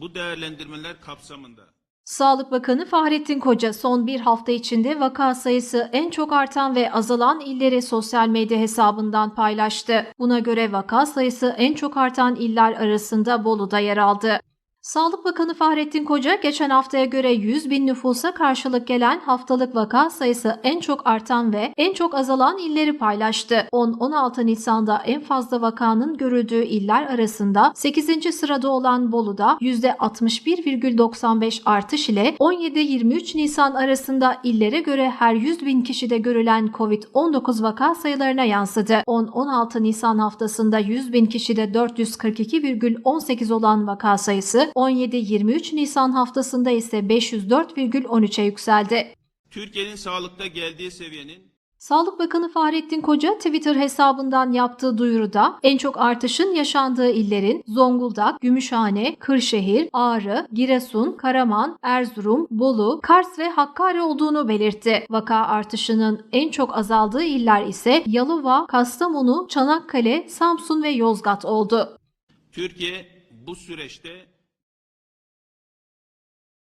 Bu değerlendirmeler kapsamında Sağlık Bakanı Fahrettin Koca son bir hafta içinde vaka sayısı en çok artan ve azalan illeri sosyal medya hesabından paylaştı. Buna göre vaka sayısı en çok artan iller arasında Bolu'da yer aldı. Sağlık Bakanı Fahrettin Koca geçen haftaya göre 100 bin nüfusa karşılık gelen haftalık vaka sayısı en çok artan ve en çok azalan illeri paylaştı. 10-16 Nisan'da en fazla vakanın görüldüğü iller arasında 8. sırada olan Bolu'da %61,95 artış ile 17-23 Nisan arasında illere göre her 100 bin kişide görülen COVID-19 vaka sayılarına yansıdı. 10-16 Nisan haftasında 100 bin kişide 442,18 olan vaka sayısı 17-23 Nisan haftasında ise 504,13'e yükseldi. Türkiye'nin sağlıkta geldiği seviyenin Sağlık Bakanı Fahrettin Koca Twitter hesabından yaptığı duyuruda en çok artışın yaşandığı illerin Zonguldak, Gümüşhane, Kırşehir, Ağrı, Giresun, Karaman, Erzurum, Bolu, Kars ve Hakkari olduğunu belirtti. Vaka artışının en çok azaldığı iller ise Yalova, Kastamonu, Çanakkale, Samsun ve Yozgat oldu. Türkiye bu süreçte